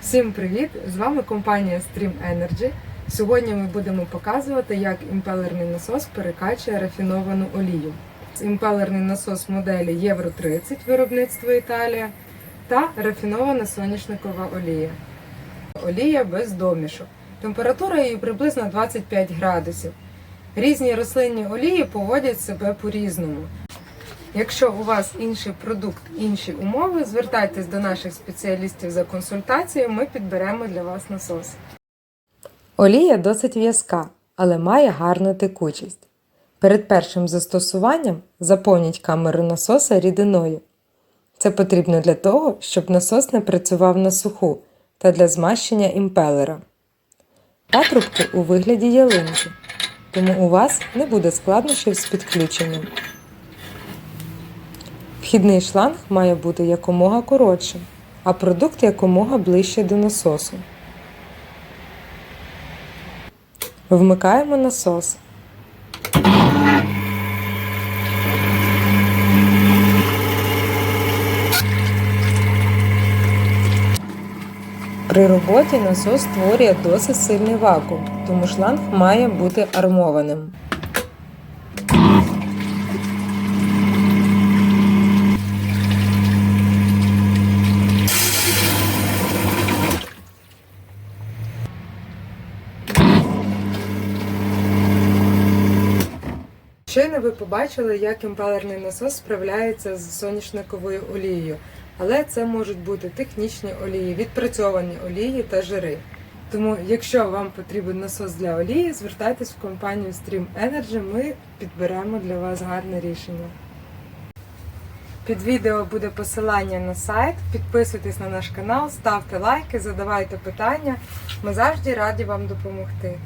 Всім привіт! З вами компанія Stream Energy. Сьогодні ми будемо показувати, як імпелерний насос перекачує рафіновану олію. Імпелерний насос моделі Євро 30 виробництво Італія та рафінована соняшникова олія. Олія без домішок. Температура її приблизно 25 градусів. Різні рослинні олії поводять себе по-різному. Якщо у вас інший продукт, інші умови, звертайтесь до наших спеціалістів за консультацією, ми підберемо для вас насос. Олія досить в'язка, але має гарну текучість. Перед першим застосуванням заповніть камеру насоса рідиною. Це потрібно для того, щоб насос не працював на суху та для змащення імпелера. Патрубки у вигляді ялинки, тому у вас не буде складнощів з підключенням. Вхідний шланг має бути якомога коротшим, а продукт якомога ближче до насосу. Вмикаємо насос. При роботі насос створює досить сильний вакуум, тому шланг має бути армованим. Щойно ви побачили, як імпелерний насос справляється з соняшниковою олією, але це можуть бути технічні олії, відпрацьовані олії та жири. Тому, якщо вам потрібен насос для олії, звертайтесь в компанію Stream Energy, ми підберемо для вас гарне рішення. Під відео буде посилання на сайт. Підписуйтесь на наш канал, ставте лайки, задавайте питання. Ми завжди раді вам допомогти.